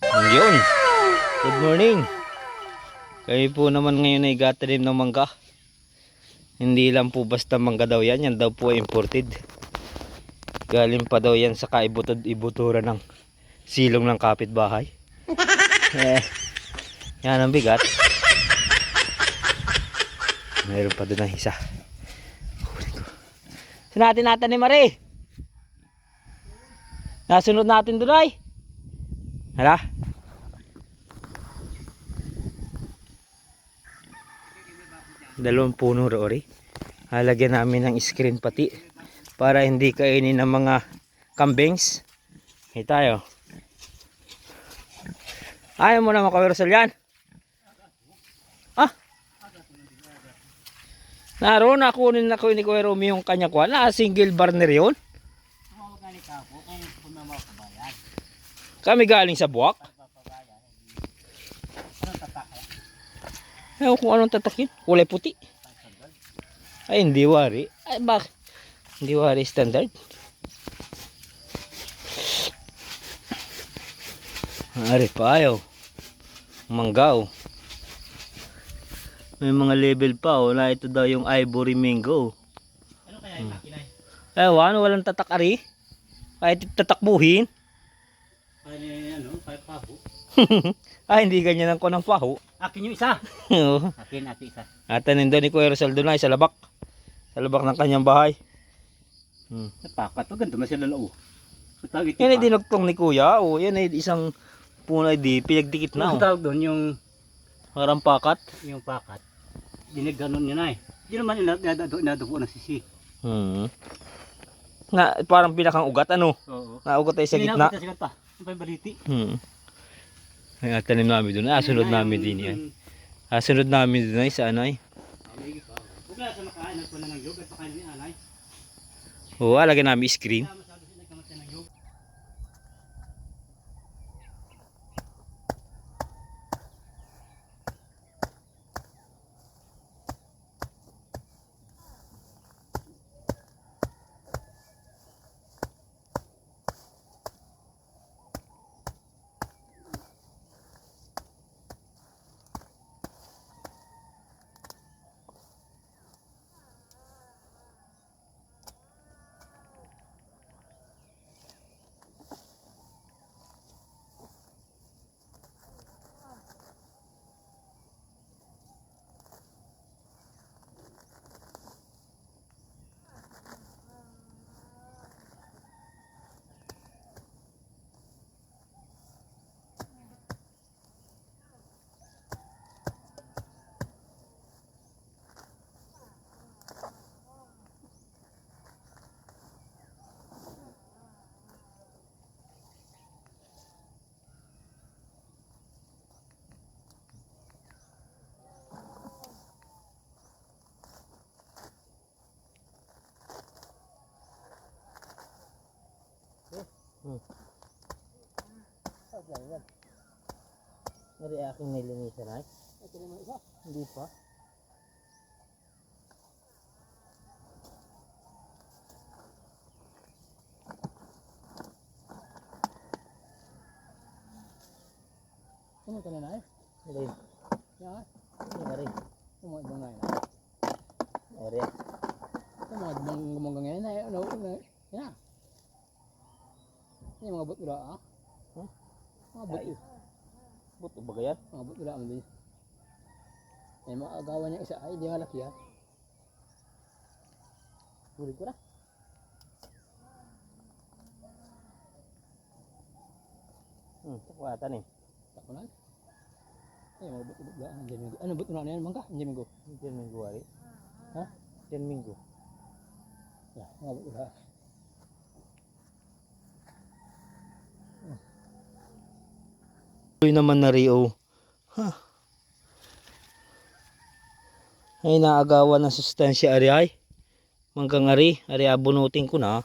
Yun. Good morning. Kami po naman ngayon ay gatanim ng mangga. Hindi lang po basta mangga daw yan. Yan daw po ay imported. Galing pa daw yan sa kaibutod ibutura ng silong ng kapitbahay. eh, yan ang bigat. Meron pa doon ang isa. Saan natin natanim Mare? Nasunod natin doon ay. Hala? Dalawang puno roori. Halagyan namin ng screen pati para hindi kainin ng mga kambings. Hey tayo. Ayaw mo na makawirsal yan. Ah. Naroon nakunin na ko ni Kuya Romeo yung kanya kuha. Na single burner yun. Kami galing sa buwak. Ewan kung anong tatakin. Kulay puti. Ay, hindi wari. Ay, bak. Hindi wari standard. Ari pa ayaw. Manggaw. May mga level pa. Oh. Na ito daw yung ivory mango. Ano kaya yung akin ay? Ewan, walang tatak ari. Kahit tatakbuhin. Ano yung ano? Kaya pabo. Ay, hindi ganyan ang konang paho. Akin yung isa. Oo. Akin, akin isa. At daw ni Kuya Rizal doon ay sa labak. Sa labak ng kanyang bahay. Hmm. Napakat. O, ganito na sila tawag ito Yan ay pa. dinugtong ni Kuya. O, yan ay isang puno ay di pinagdikit na. Ang Oh. tawag doon yung, Parang pakat. yung pakat. Dinaganon niya na eh. Hindi naman inadugo ng sisi. Hmm. Nga, parang pinakang ugat ano. Oo. Naugot ay sa gitna. Sa gitna Ang yung baliti. Hmm. Ay, at tanim namin doon. Ah, sunod namin din yan. Ah, sunod namin doon ay sa ano ay. Huwag na sa makain. Nagpuna ng yog at pakain ni anay. Oo, alagyan namin screen. Kaya masyado sila nagkamatay ng yog. Nari aking nilinisan ay. Hindi pa. Ano ka na na eh? Nari. Yan. Nari. Yung mga ibang ngayon. Nari. Yung mga ibang gumanggang ngayon ay ano. ano, Yan. Yung mga butula ah. Huh? Mga butula. Buto ba yan? Mga butula mo din. May mga ay di malaki ah. Huli ko na. Hmm, takwatan eh. Tako na. Ay mga butula. Andiyan minggo. Ano butula na yan mangka? Andiyan minggo. Diyan minggo wari. Ha? Diyan minggo. Yan. Mga butula. Uy naman na Rio. Ha. Ay naagawan ng sustansya ari ay. Manggang ari, ari abunutin ko na.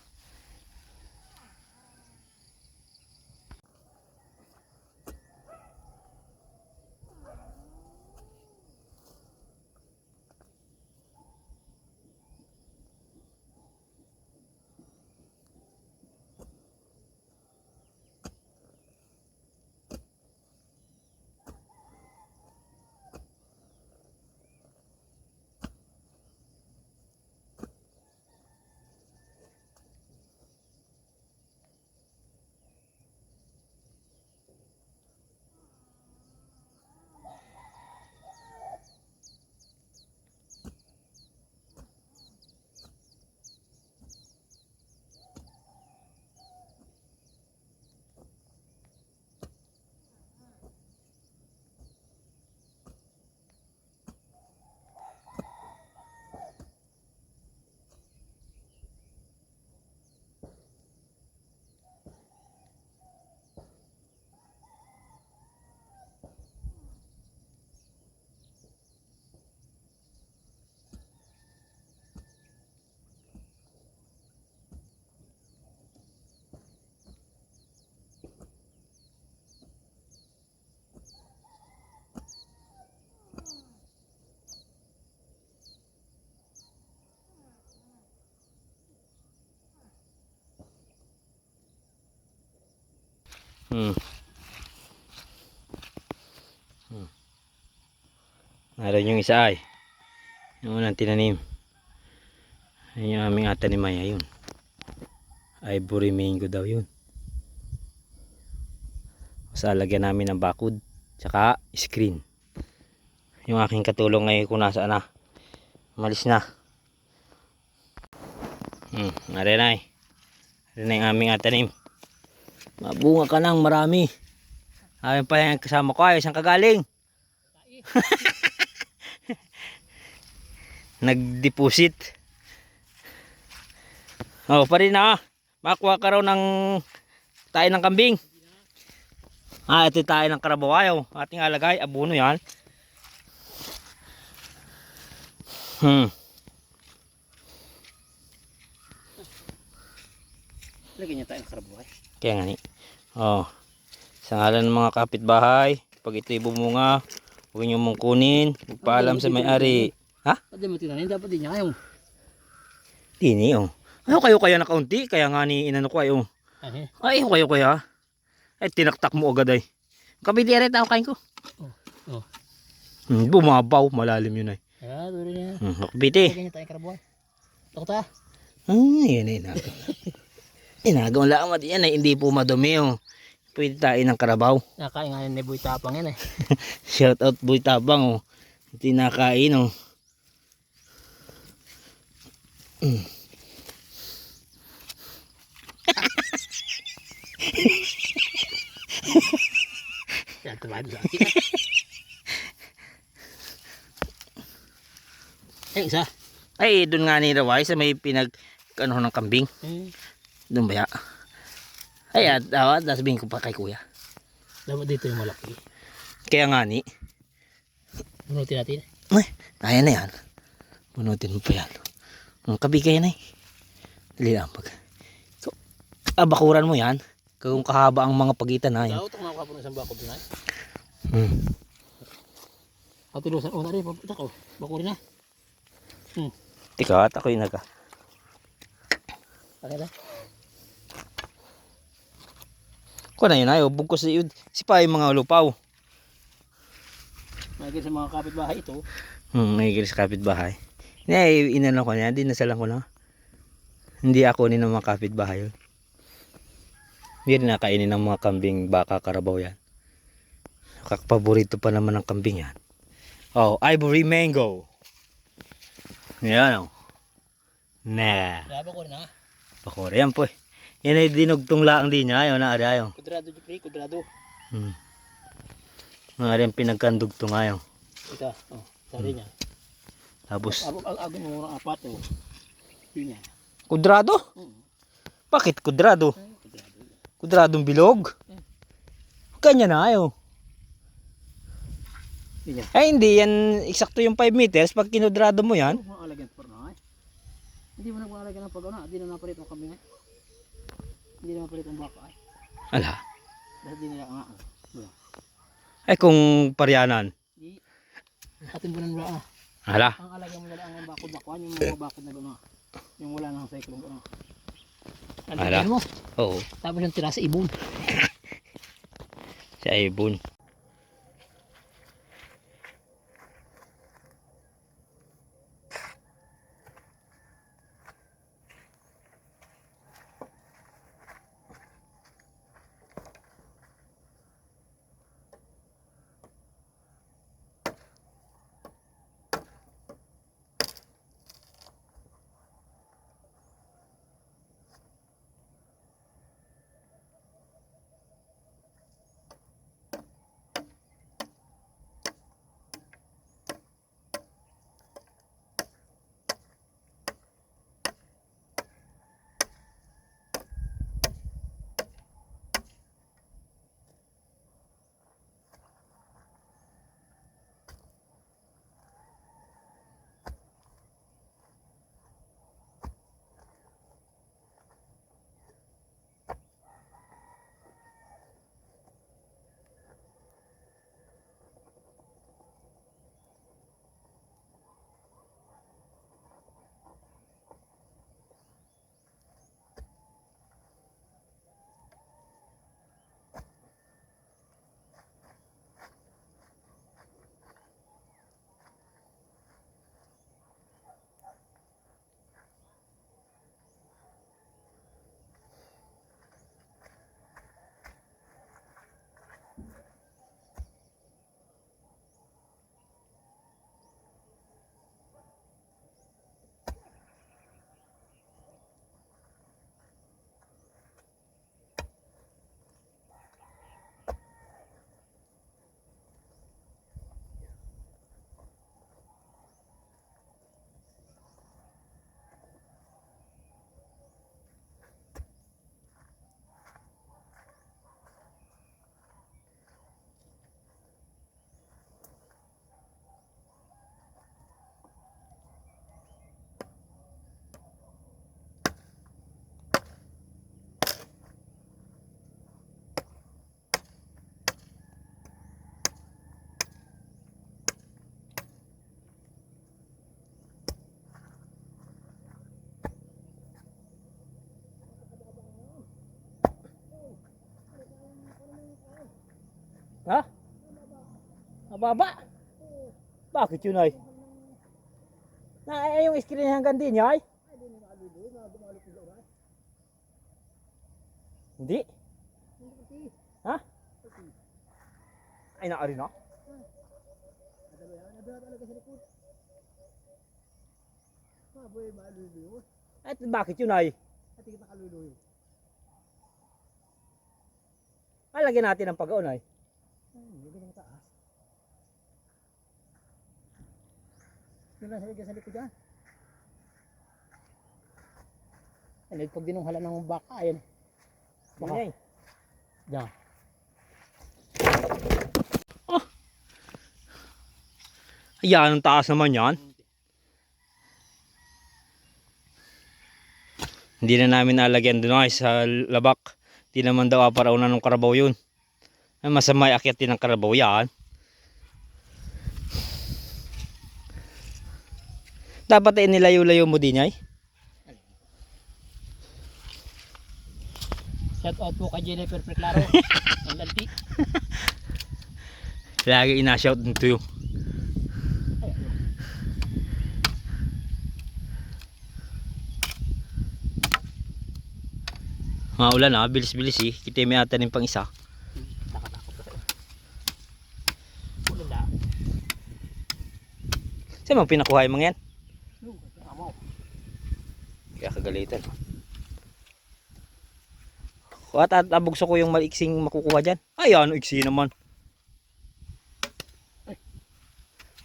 Hmm. Hmm. Naroon yung isa ay. Yung unang tinanim. Ayun yung aming ata ni Maya yun. Ivory mango daw yun. Sa lagyan namin ng bakod. Tsaka screen. Yung aking katulong ngayon kung nasaan na. Malis na. Hmm, nare na eh. Nare na yung aming atanim. Mabunga ka nang marami. Ayun pa yung kasama ko ay saan ka galing? Nag-deposit. Oh, pa rin na. Makuha ka raw ng tayo ng kambing. Ah, ito tayo ng karabawayo. Ating alagay, abuno yan. Hmm. Lagyan niya tayo ng karabuhay. Kaya nga ni. Oh. Sa ngalan ng mga kapitbahay, pag ito'y bumunga, huwag niyo mong kunin. Magpaalam sa may-ari. Ha? Pwede mo tinanin, dapat din niya kayo. Tini, oh. Ano kayo kaya na kaunti? Kaya nga ni inano ko ay, oh. Ay, Ay, ano kayo kaya? Ay, tinaktak mo agad ay. Kabili rin tao kain ko. oh. Hmm, bumabaw, malalim yun ay. Ayan, tuloy niya. Hmm, nakabiti. Lagyan niya tayo ng karabuhay. Takot ha? Ah, yan ay inago. Inagaw lang mati yan ay hindi po madumi, oh. Pwede tayo ng karabaw. Nakain nga ni Boy Tapang yan eh. Shout out Boy Tabang oh. Hindi nakain oh. Mm. Ay, isa. Ay, doon nga ni Rawai sa may pinag ano ng kambing. Eh, Doon ba ya? Ay, at uh, sabihin ko pa kay kuya. dapat dito yung malaki. Kaya nga ni. Bunutin natin. Ay, kaya na yan. Bunutin mo pa yan. Ang kabigay na eh. Dali lang pag. So, abakuran mo yan. Kung kahaba ang mga pagitan na yun. Daw, ito kumakapo ng isang bako doon ay. Hmm. Patilusan. Oh, nari, paputak ko. Bako rin na. Hmm. Tika, at ako'y naga. Okay na. Kung na yun ayo, bugkos si, si pa yung mga lupaw. Lagi sa mga kapitbahay ito. Hmm, may sa kapitbahay. Hindi, inano ko na, di nasalang ko na. Hindi ako ni ng mga kapitbahay yun. Hindi rin nakainin ng mga kambing baka karabaw yan. Kakapaborito pa naman ng kambing yan. Oh, ivory mango. Yan oh. Na. Laba ko ha. Pakore yan po eh. Yan ay dinugtong laang din niya. Ayaw na, ayaw. Kudrado, Jeffrey, kudrado. Hmm. Mga rin pinagkandugtong ayaw. Ito, oh, sari niya. Tapos, Abo, mo ng apat, oh. Yun niya. kudrado? Hmm. Bakit kudrado? Kudrado. Kudradong bilog? Kanya na ayaw. Ay hindi yan eksakto yung 5 meters pag kinudrado mo yan. Eh? Hindi mo na kung alagyan ng pag ano, hindi na napalit ang kambing, eh. Hindi na napalit ang baka, eh. Ala. Dahil di nila nga? Ay kung paryanan. Di, atin nila, ah. Ala. Ang alagyan mo nila ang bakod-bakuan, yung mga bakod na gano'n. Yung wala nang cyclone, gano'n. Mo, Oo. tapos yung tira sa ibon. Sa ibon. Ha? Mababa? Bakit yun ay? Na ay yung screen hanggang din ay? Hindi. Ha? Ay naari na? At bakit yun ay? Alagyan natin ng pag-on ay. Yun lang sa likod dyan. Ano, pag dinunghala ng baka, ayan. Baka. Baka. Diyan. Ayan, ang taas naman yan. Hindi na namin nalagyan doon ay sa labak. Hindi naman daw aparaunan ng karabaw yun. Ay, masama akyatin ng karabaw yan. Dapat ay nilayo-layo mo din ay. Shout out po kay Jennifer Preclaro. Ang lalti. Lagi ina-shout nito yung. Maulan na, bilis-bilis eh. Kita may ata pang isa. Nakatakot ka sa'yo. Ulan na. Saan mo pinakuha yung mga yan? Kaya kagalitan. At at abugso ko yung maliksing makukuha dyan. Ay, ano iksi naman.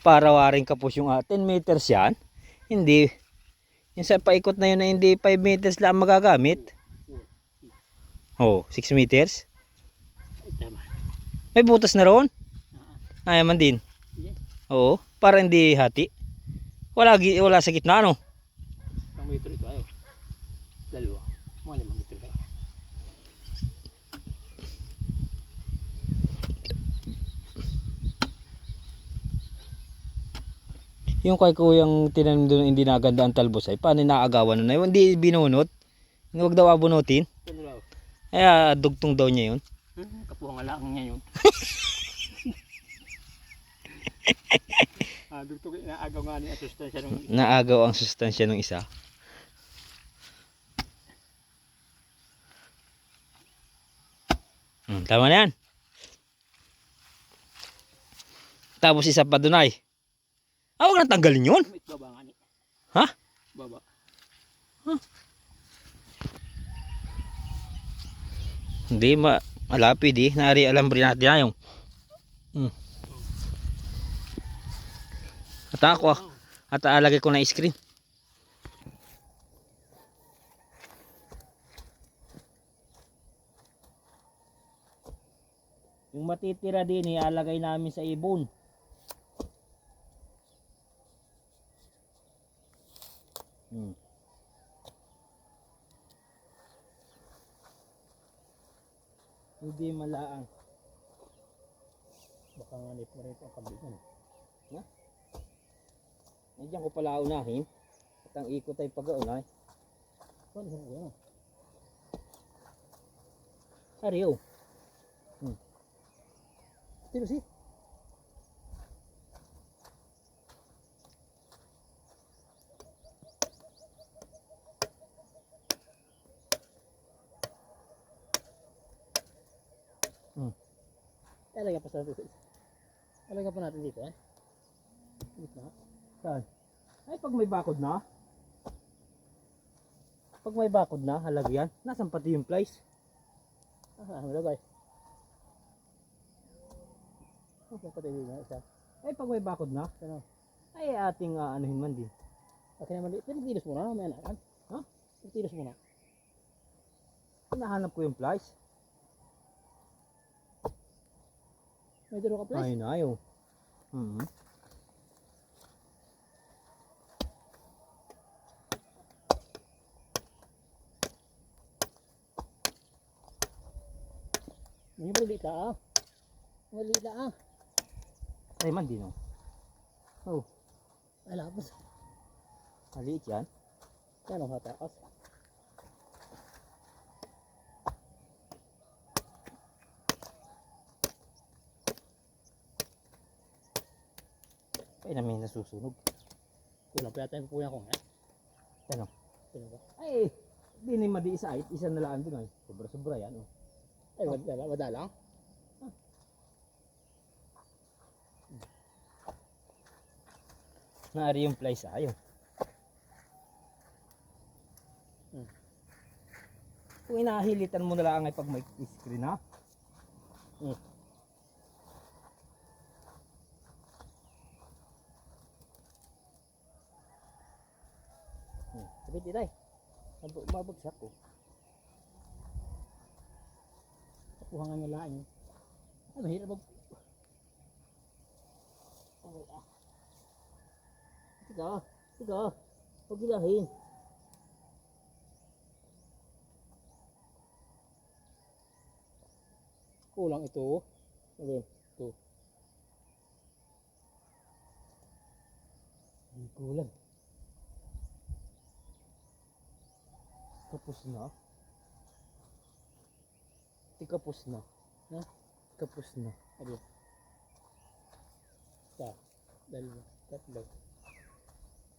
Para waring kapos yung ah, 10 meters yan. Hindi. Yung sa paikot na yun na hindi 5 meters lang magagamit. Oh, 6 meters. May butas na roon. Ah, Ayaman din. Oo, para hindi hati. Wala, gi- wala sa gitna, ano? Ang metro ito, ayaw. Dalawa. Mga limang metro. Yung kay kuyang tinanim doon hindi naganda ang talbos ay paano naagawan na yun? Hindi binunot. Huwag daw abunutin. Ano? Kaya dugtong daw niya yun. Hmm, kapuha nga lang niya yun. ah, dito ko inaagaw nga ni asustansya nung Naagaw ang sustansya ng isa. Hmm, tama na yan. Tapos isa pa doon ay. Ah, huwag nang tanggalin yun. Baba nga ni. Ha? Baba. Hindi ma malapit eh. Nari alam rin natin na yung. Hmm. At ako ah. At alagay ko na screen. Yung matitira din ialagay namin sa ibon. Hmm. Hindi malaang. Baka nga ni pa rito ang kabihan. Nandiyan ko pala unahin. At ang ikot ay pag-aunay. Ano yung ano? Ariyo. Tino si? Hmm. Talaga pa sa. Talaga pa natin dito eh. Dito na. Saan? Ay, pag may bakod na. Pag may bakod na, halagyan. Nasaan pati yung plies? Ah, ano lagay? Okay, patay din na isa. Ay, pag may bakod na, Ano? ay ating uh, anuhin man din. Okay naman dito. Pero tilos muna, may anakan. Ha? Tilos muna. Nahanap ko yung plies. May duro ka plus? Ayun na, ayaw. Hmm. Ini mali ta ah. Mali ta ah. Ay man din oh. Oh. Ala bus. Maliit yan. Yan oh, ang hatakas. Ah. Ay namin nasusunog. Kulang pa yata yung kukuya ko nga. Ano? Ay, hindi na yung madi isa. Na laan doon ay. Sobra-sobra yan oh. Ay, wala, wala lang. Naari yung fly sa ayo. Hmm. Kung inahilitan mo na lang ay pag may screen ha. Hmm. Hmm. Sabit itay. Mab- Mabagsak ko. Kuha nga nila yun. Ay, mahirap mag... Okay, ah. Sige, sige. Huwag ilahin. Kulang ito. Ano yun? Ito. Hindi kulang. Kapos na. Di kapos na. Ha? Kapos na. Yun? Isa. Dalawa. Tatlo.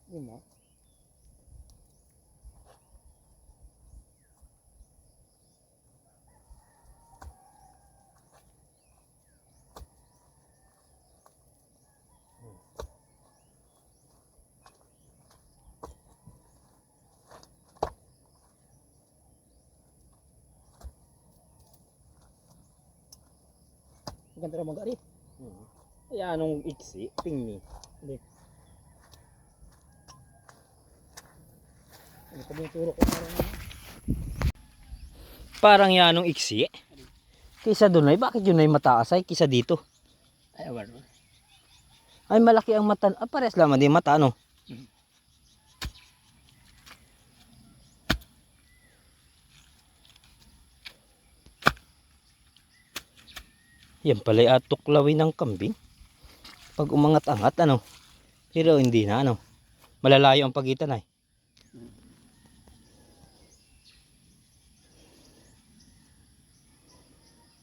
Lima. Maganda rin mag-ari. Hmm. Ay, anong iksi? Tingni. Ano kami yung turo ko parang ano? Parang yan anong iksi. Kisa doon ay, bakit yun ay mataas ay kisa dito? Ay, mo. Ay, malaki ang mata. Ah, pares lang din mata, ano? Mhm. Yan pala ay atuklawin ng kambing. Pag umangat-angat, ano? Pero hindi na, ano? Malalayo ang pagitan ay.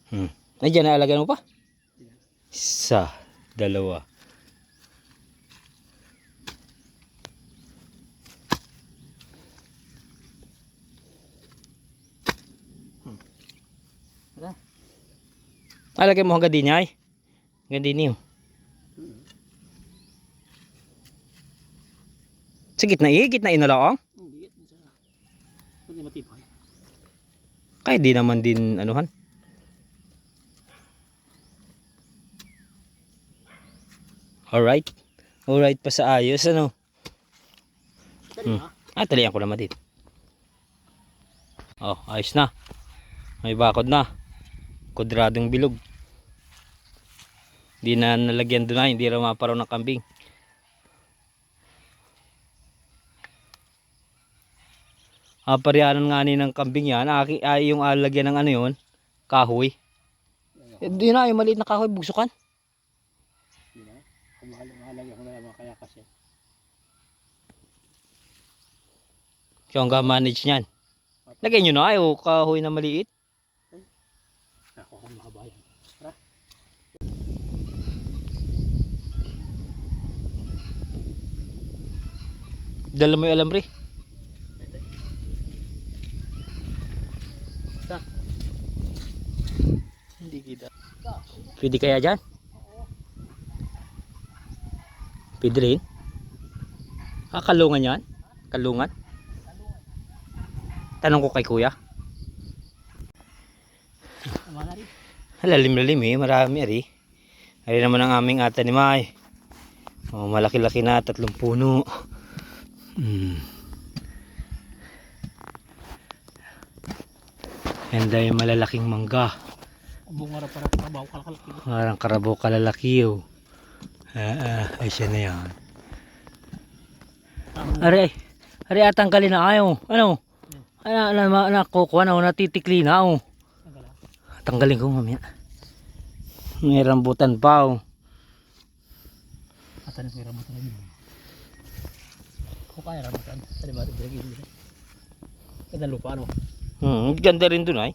Hmm. Ay, dyan naalagaan mo pa? Isa, dalawa. Alagay mo hanggang din ay. Hanggang din yun. Sa gitna eh, gitna inalaang. Hindi. Hindi matibay. Kahit di naman din anuhan. Alright. Alright pa sa ayos ano. Hmm. Ah, talihan ko naman din. Oh, ayos na. May bakod na. Kwadradong bilog. Hindi na nalagyan doon na, hindi raw maparaw ng kambing. Ah, pariyanan nga ni ng kambing yan. Aki, ay, yung alagyan ng ano yun, kahoy. Eh, di na, yung maliit na kahoy, bugsukan. Hindi na. Kung mahal, mahalagyan ko na naman kaya kasi. Ang manage niyan. Lagyan nyo na ay, oh, kahoy na maliit. Ako kung makabayan. Tara. Dala mo yung alambre. Hindi kita. Pwede kaya dyan? Pwede rin? Ah, kalungan yan? Kalungan? Tanong ko kay kuya. Lalim-lalim eh, marami ari. Ari naman ang aming ata ni May. Oh, malaki-laki na, tatlong puno. Hmm. Yan dahil malalaking mangga. Parang karabo kalalaki oh. Ah, ah, ay siya na yan. Ari, ari atanggalin na ayaw. Ano? Ano, na, na, nakukuha na, natitikli na oh. Tanggalin ko mamaya. May rambutan pa oh. Ko yung rambutan na yun. Kaya rambutan. Tali ba rin bilagin nila. Ganda lupa ano. Hmm, ganda rin dun ay.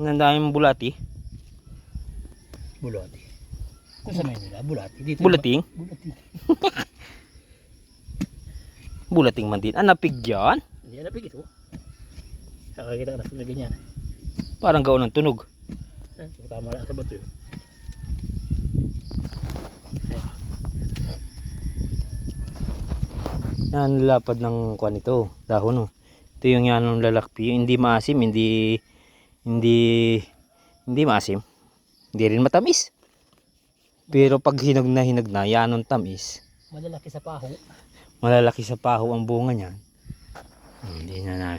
Ang daming bulati. Bulati. Kung sa Manila, bulati. Dito Bulating? Bulati. Bulating man din. Ah, napig yan. Hindi na pigit oh. Nakakita ka na sa ganyan. Parang gaon ng tunog. Eh, Tama lang sa bato yun. Yan, lapad ng kwan ito. Dahon, oh. Ito yung yan ng lalakpi. Hindi maasim, hindi, hindi, hindi maasim. Hindi rin matamis. Pero pag hinag na hinag na, yan ang tamis. Malalaki sa paho. Malalaki sa paho ang bunga niyan. Hindi na na.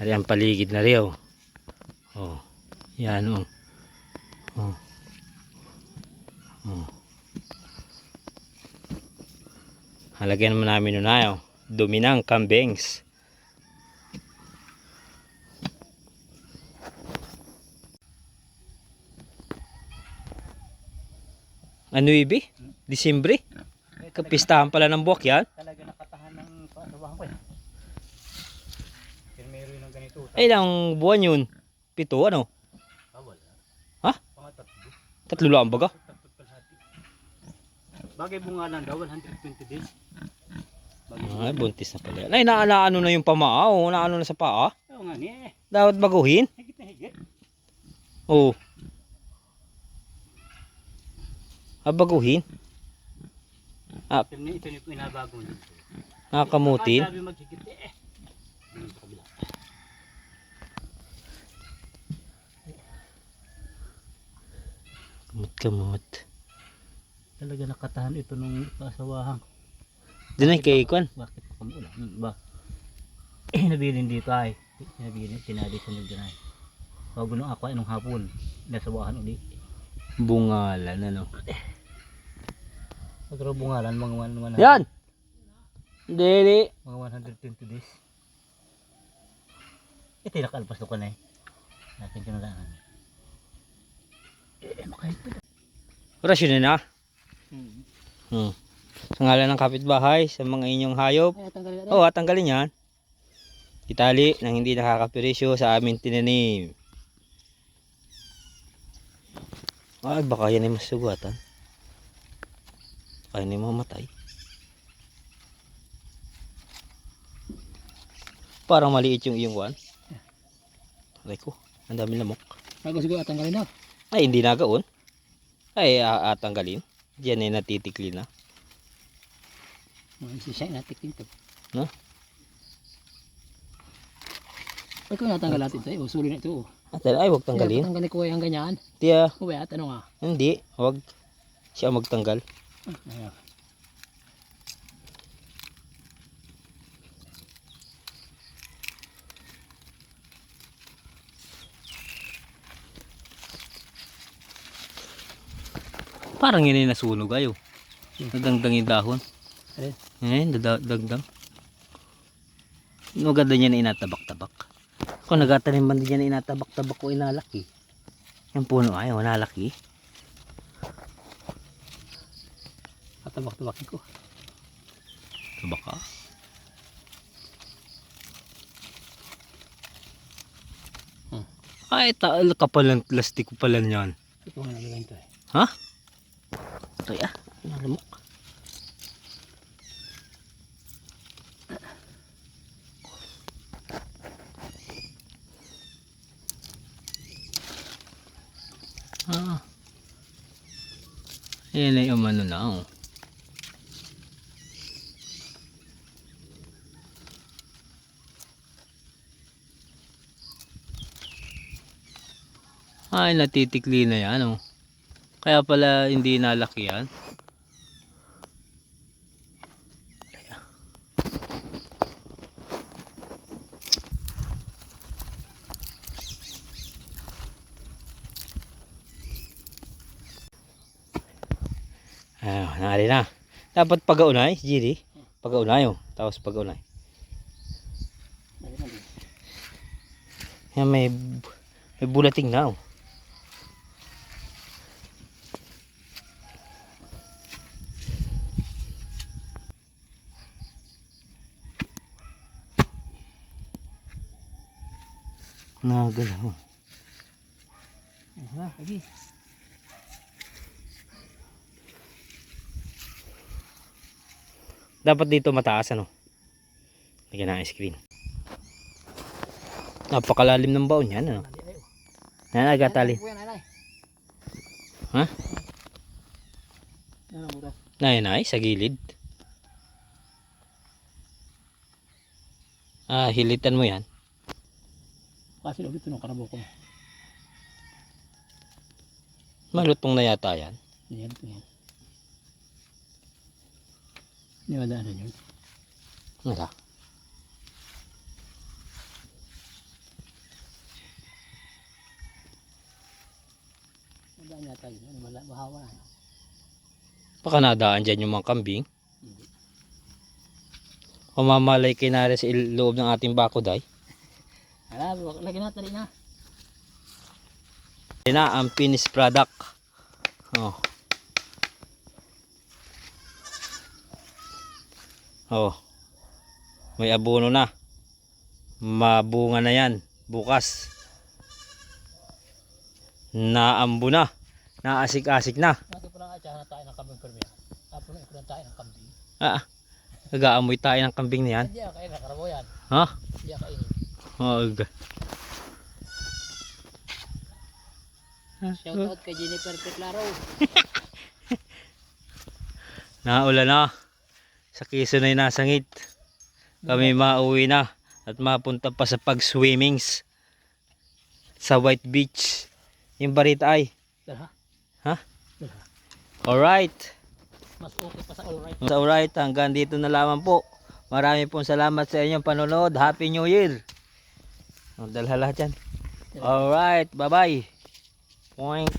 Hari ang paligid na rin, oh. Oh. Yan, oh. Oh. Oh. Halagyan naman namin nun oh. Dumi ng kambings. Ano ibi? Disimbre? Kapistahan pala ng buwak yan? Talaga nakatahan ng pasawahan ko eh. Meron ng ganito. Ay, ilang buwan yun? Pito, ano? Ah. Ha? Mga tatlo. Tatlo lang baga? Bagay bunga lang daw, 120 days. Ay, buntis na pala. Ay, naano na yung pamaa. Oh, naano na sa paa. Oo nga ni eh. Dapat baguhin. Higit na higit. Oo. Ah, baguhin. Pero ni ito yung pinabago nito. Nakakamutin. Sabi maghigit eh. Dito sa kabila. Kamot, kamot. Talaga nakatahan ito nung pasawahan ko. Doon ay kay Kwan. Bakit kami ulan? Ba? Eh, nabilin dito ay. Nabilin, sinali sa nyo dyan ay. Bago nung ako ay nung hapon. Nasawahan uli. Bungalan, ano? Pagkaro bungalan, mga one, one, Yan! Dili. mga 120 days. Ito yung nakalpas ko na eh. Natin ko na lang. Eh, makahit pa. Orasyon na na. Hmm. Hmm. Sa ngalan ng kapitbahay, sa mga inyong hayop. Ay. Oo, oh, tanggalin yan. Itali nang hindi nakakapirisyo sa amin tinanim. Ay, baka yan ay masugatan. Baka yan ay mamatay. Parang maliit yung iyong one. Aray ko, ang dami lamok. Bago siguro tanggalin na. Ay, hindi nagaon. Ay, ah, ah, tanggalin. Diyan ay natitikli na. Mga isisya, natik dito. No? Ay, kung natanggal natin ito, eh, usuli na ito. oh. At ay, huwag tanggalin. Tanggalin ko yung ganyan. Tiya, Uwe, at ano nga? hindi. Huwag siya magtanggal. Ayan. Parang yun ay nasunog ayo. Nadangdang yung dahon. Alin? Eh, dada- dagdang. No ganda niya na inatabak-tabak. Kung nagatanim man din niya na inatabak-tabak ko inalaki. Yung puno ay, nalaki. Tatabak-tabakin ko. Tabak ka. Hmm. Ay, ta kapal ng plastic pala niyan. Ito nga nalagay ito eh. Ha? Ito ah, nalamok. Ah. Yan ay umano na oh. Ay, natitikli na yan oh. Kaya pala hindi nalaki yan. Nari na. Dapat pagaunay, Jiri. Pagaunay oh. Tapos pagaunay. Yan may may bulating na oh. Nagalaw. Ah, lagi. Dapat dito mataas ano. Lagyan ng screen. Napakalalim ng baon yan ano. Nanay. Ha? Yan ang butas. Nay, nay, sa gilid. Ah, hilitan mo yan. Kasi ulit ng karabaw ko. Malutong na yata yan. Yan, yan. Hindi madaanan yun. Wala. Madaan yata yun. Ano, mala, mahawa na. Baka nadaan dyan yung mga kambing. Hindi. O mamalay kinari sa loob ng ating bakoday. Hala, lagyan natin rin na. Yan na ang finished product. Oh. Oh. May abono na. Mabunga na yan. Bukas. Naambo na. Naasik-asik na. Natin pala nga, tsahan na tayo ng kambing permiya. Tapos na ikulan tayo ng kambing. Ah, nag-aamoy tayo ng kambing na yan. Hindi ako kainin, karabaw yan. Ha? Hindi ako kainin. Oh, Shout out kay Jennifer Peclaro. Naulan na. Sa Quezon ay nasangit. Kami mauwi na at mapunta pa sa pag-swimmings sa White Beach. Yung barita ay. Ha? Alright. Mas okay pa sa alright. So, alright, hanggang dito na lamang po. Marami pong salamat sa inyong panonood. Happy New Year. Dalhala dyan. Alright, bye-bye. Point.